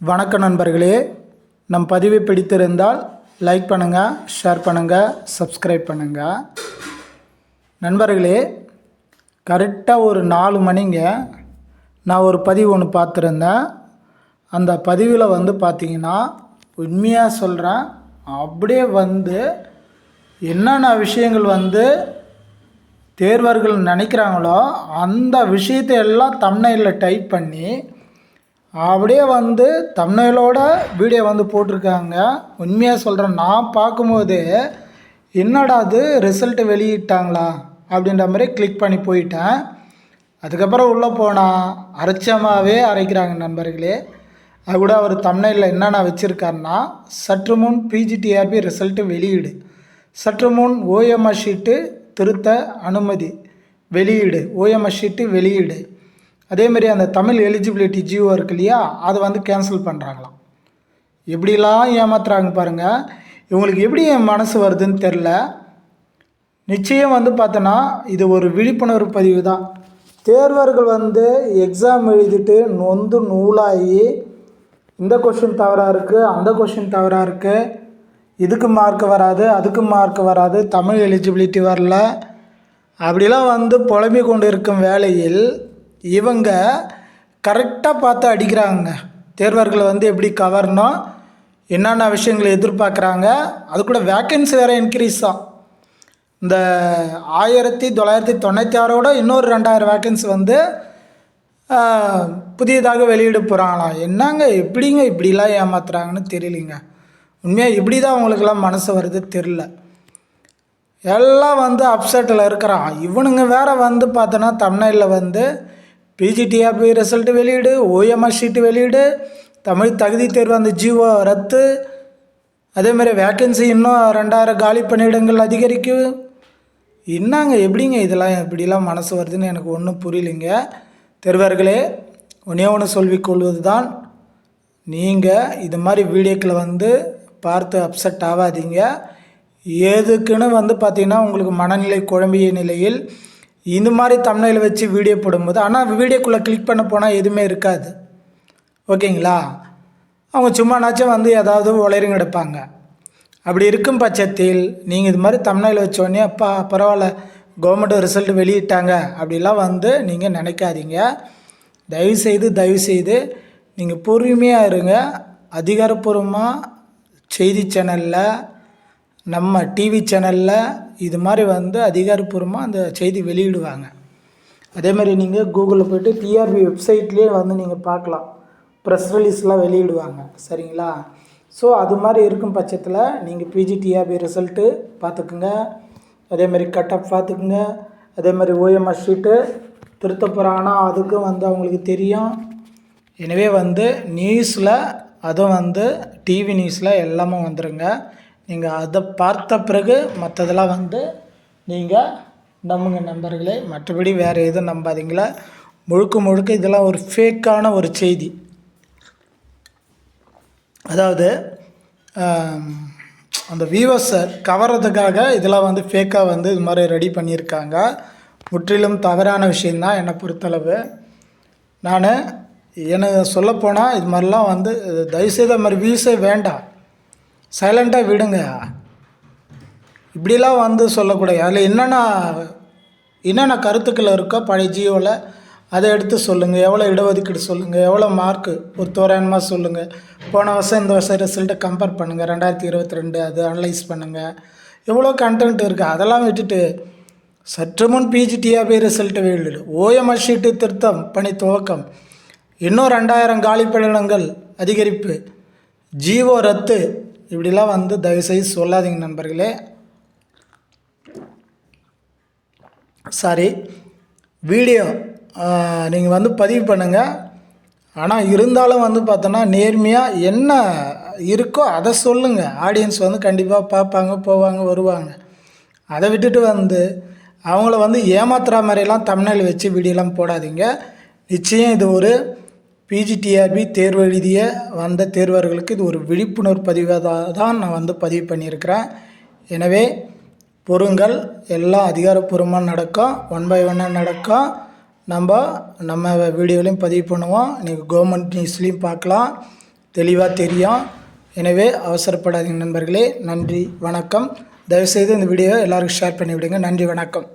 வணக்க நண்பர்களே நம் பதிவை பிடித்திருந்தால் லைக் பண்ணுங்கள் ஷேர் பண்ணுங்கள் சப்ஸ்கிரைப் பண்ணுங்கள் நண்பர்களே கரெக்டாக ஒரு நாலு மணிங்க நான் ஒரு பதிவு ஒன்று பார்த்துருந்தேன். அந்த பதிவில் வந்து பார்த்தீங்கன்னா உண்மையாக சொல்கிறேன் அப்படியே வந்து என்னென்ன விஷயங்கள் வந்து தேர்வர்கள் நினைக்கிறாங்களோ அந்த விஷயத்தை எல்லாம் தமிழில் டைப் பண்ணி அப்படியே வந்து தமிழோட வீடியோ வந்து போட்டிருக்காங்க. உண்மையாக சொல்கிறேன் நான் பார்க்கும்போது என்னடா அது ரிசல்ட்டு வெளியிட்டாங்களா? அப்படின்ற மாதிரி கிளிக் பண்ணி போயிட்டேன். அதுக்கப்புறம் உள்ளே போனால் அரைச்சமாகவே அரைக்கிறாங்க நண்பர்களே. அது கூட அவர் தமிழில் என்னென்ன வச்சுருக்காருன்னா சற்று முன் பிஜிடிஆர்பி ரிசல்ட்டு வெளியீடு. சற்று முன் ஓஎம்எஸ் ஷீட்டு திருத்த அனுமதி. வெளியீடு. ஓஎம்எஸ் ஷீட்டு வெளியீடு. அதேமாரி அந்த தமிழ் எலிஜிபிலிட்டி ஜியோ இருக்கு இல்லையா அதை வந்து கேன்சல் பண்ணுறாங்களாம் எப்படிலாம் ஏமாத்துறாங்க பாருங்கள் இவங்களுக்கு எப்படி என் மனசு வருதுன்னு தெரில நிச்சயம் வந்து பார்த்தோன்னா இது ஒரு விழிப்புணர்வு பதிவு தான். தேர்வர்கள் வந்து எக்ஸாம் எழுதிட்டு நொந்து நூலாகி இந்த கொஷின் தவறாக இருக்குது அந்த கொஷின் தவறாக இருக்குது இதுக்கு மார்க் வராது அதுக்கு மார்க் வராது தமிழ் எலிஜிபிலிட்டி வரல. அப்படிலாம் வந்து புலம்பிக் கொண்டு இருக்கும் வேளையில் இவங்க கரெக்டாக பார்த்து அடிக்கிறாங்க தேர்வர்களை வந்து எப்படி கவரணும் என்னென்ன விஷயங்களை எதிர்பார்க்குறாங்க அது கூட வேக்கன்சி வேறு இன்க்ரீஸ் தான் இந்த ஆயிரத்தி தொள்ளாயிரத்தி தொண்ணூற்றி ஆறோட இன்னொரு ரெண்டாயிரம் வேக்கன்சி வந்து புதியதாக வெளியிட போகிறாங்களாம் என்னங்க எப்படிங்க இப்படிலாம் ஏமாத்துறாங்கன்னு தெரியலிங்க. உண்மையாக இப்படி தான் அவங்களுக்கெல்லாம் மனசு வருது தெரில எல்லாம் வந்து அப்செட்டில் இருக்கிறான். இவனுங்க வேறு வந்து பார்த்தோன்னா தமிழ்நாட்டில் வந்து பிஜிடிஆர்பி ரிசல்ட் வெளியீடு ஓஎம்ஆர் ஷீட்டு வெளியீடு தமிழ் தகுதி தேர்வு அந்த ஜிஓ ரத்து. அதேமாதிரி வேக்கன்சி இன்னும் ரெண்டாயிரம் காலி பணியிடங்கள் அதிகரிக்கும் என்னங்க எப்படிங்க இதெல்லாம் இப்படிலாம் மனசு வருதுன்னு எனக்கு ஒன்றும் புரியலைங்க. தெருவர்களே ஒன்றே ஒன்று சொல்லிக் கொள்வது தான் நீங்கள் இது மாதிரி வீடியோக்களை வந்து பார்த்து அப்செட் ஆகாதீங்க. எதுக்குன்னு வந்து பார்த்திங்கன்னா உங்களுக்கு மனநிலை குழம்பிய நிலையில் இந்த மாதிரி தமிழில் வச்சு வீடியோ போடும்போது ஆனால் வீடியோக்குள்ளே கிளிக் பண்ண போனால் எதுவுமே இருக்காது. ஓகேங்களா? அவங்க சும்மானாச்சும் வந்து ஏதாவது உளறிங்க எடுப்பாங்க. அப்படி இருக்கும் பட்சத்தில் நீங்கள் இது மாதிரி தமிழில் வச்சோடனே அப்பா பரவாயில்ல கவர்மெண்ட் ரிசல்ட் வெளியிட்டாங்க. அப்படிலாம் வந்து நீங்கள் நினைக்காதீங்க. தயவுசெய்து தயவுசெய்து நீங்கள் பொறுமையாக இருங்க. அதிகாரப்பூர்வமாக செய்தி சேனலில் நம்ம டிவி சேனலில் இது மாதிரி வந்து அதிகாரப்பூர்வமாக அந்த செய்தி வெளியிடுவாங்க. அதே மாதிரி நீங்கள் கூகுளில் போய்ட்டு டிஆர்பி வெப்சைட்லேயே வந்து நீங்கள் பார்க்கலாம். ப்ரெஸ் ரிலீஸ்லாம் வெளியிடுவாங்க. சரிங்களா? ஸோ அது மாதிரி இருக்கும் பட்சத்தில் நீங்கள் பிஜி டிஆர்பி ரிசல்ட்டு பார்த்துக்குங்க. அதே மாதிரி கட் ஆஃப் பார்த்துக்குங்க. அதே மாதிரி ஓஎம்ஆர் ஷீட்டு திருத்த போகிறாங்கன்னா அதுக்கும் வந்து அவங்களுக்கு தெரியும். எனவே வந்து நியூஸில் அதுவும் வந்து டிவி நியூஸில் எல்லாமே வந்துடுங்க நீங்கள் அதை பார்த்த பிறகு மற்றதெல்லாம் வந்து நீங்கள் நம்புங்க நண்பர்களே. மற்றபடி வேறு எதுவும் நம்பாதீங்களா? முழுக்க முழுக்க இதெல்லாம் ஒரு ஃபேக்கான ஒரு செய்தி. அதாவது அந்த வியூவர்ஸை கவர்றதுக்காக இதெல்லாம் வந்து ஃபேக்காக வந்து இது மாதிரி ரெடி பண்ணியிருக்காங்க. முற்றிலும் தவறான விஷயந்தான் என்னை பொறுத்தளவு. நான் எனக்கு சொல்லப்போனால் இது மாதிரிலாம் வந்து தயவுசெய்து அது மாதிரி வியூஸே வேண்டாம். சைலண்ட்டாக விடுங்க. இப்படிலாம் வந்து சொல்லக்கூடாது. அதில் என்னென்ன என்னென்ன கருத்துக்கள் இருக்கோ பழைய ஜியோவில் அதை எடுத்து சொல்லுங்கள் எவ்வளோ இடஒதுக்கீடு சொல்லுங்கள் எவ்வளோ மார்க்கு ஒரு தோராயமாக சொல்லுங்கள் போன வருஷம் இந்த வருஷம் ரிசல்ட்டை கம்பேர் பண்ணுங்கள் ரெண்டாயிரத்தி இருபத்தி ரெண்டு அது அனலைஸ் பண்ணுங்கள் எவ்வளோ கண்டென்ட் இருக்குது அதெல்லாம் விட்டுட்டு சற்று முன் பிஜிடிஆபி ரிசல்ட் வெளியிடு ஓஎம்ஆர் ஷீட்டு திருத்தம் பணி துவக்கம் இன்னும் ரெண்டாயிரம் காலி பணியிடங்கள் அதிகரிப்பு ஜீவோ ரத்து இப்படிலாம் வந்து தயவுசெய்து சொல்லாதீங்க நண்பர்களே. சாரி வீடியோ நீங்கள் வந்து பதிவு பண்ணுங்கள் ஆனால் இருந்தாலும் வந்து பார்த்தோன்னா நேர்மையாக என்ன இருக்கோ அதை சொல்லுங்கள் ஆடியன்ஸ் வந்து கண்டிப்பாக பார்ப்பாங்க போவாங்க வருவாங்க. அதை விட்டுட்டு வந்து அவங்கள வந்து ஏமாத்துகிற மாதிரிலாம் தமிழில் வச்சு வீடியோலாம் போடாதீங்க. நிச்சயம் இது ஒரு பிஜிடிஆர்பி தேர்வு எழுதிய வந்த தேர்வர்களுக்கு இது ஒரு விழிப்புணர்வு பதிவாக தான் நான் வந்து பதிவு பண்ணியிருக்கிறேன். எனவே பொருங்கள் எல்லாம் அதிகாரப்பூர்வமாக நடக்கும் ஒன் பை ஒன்னாக நடக்கும் நம்ம நம்ம வீடியோலையும் பதிவு பண்ணுவோம். நீங்கள் கவர்மெண்ட் நியூஸ்லேயும் பார்க்கலாம். தெளிவாக தெரியும். எனவே அவசரப்படாதீங்க நண்பர்களே. நன்றி வணக்கம். தயவுசெய்து இந்த வீடியோவை எல்லாருக்கும் ஷேர் பண்ணிவிடுங்க. நன்றி வணக்கம்.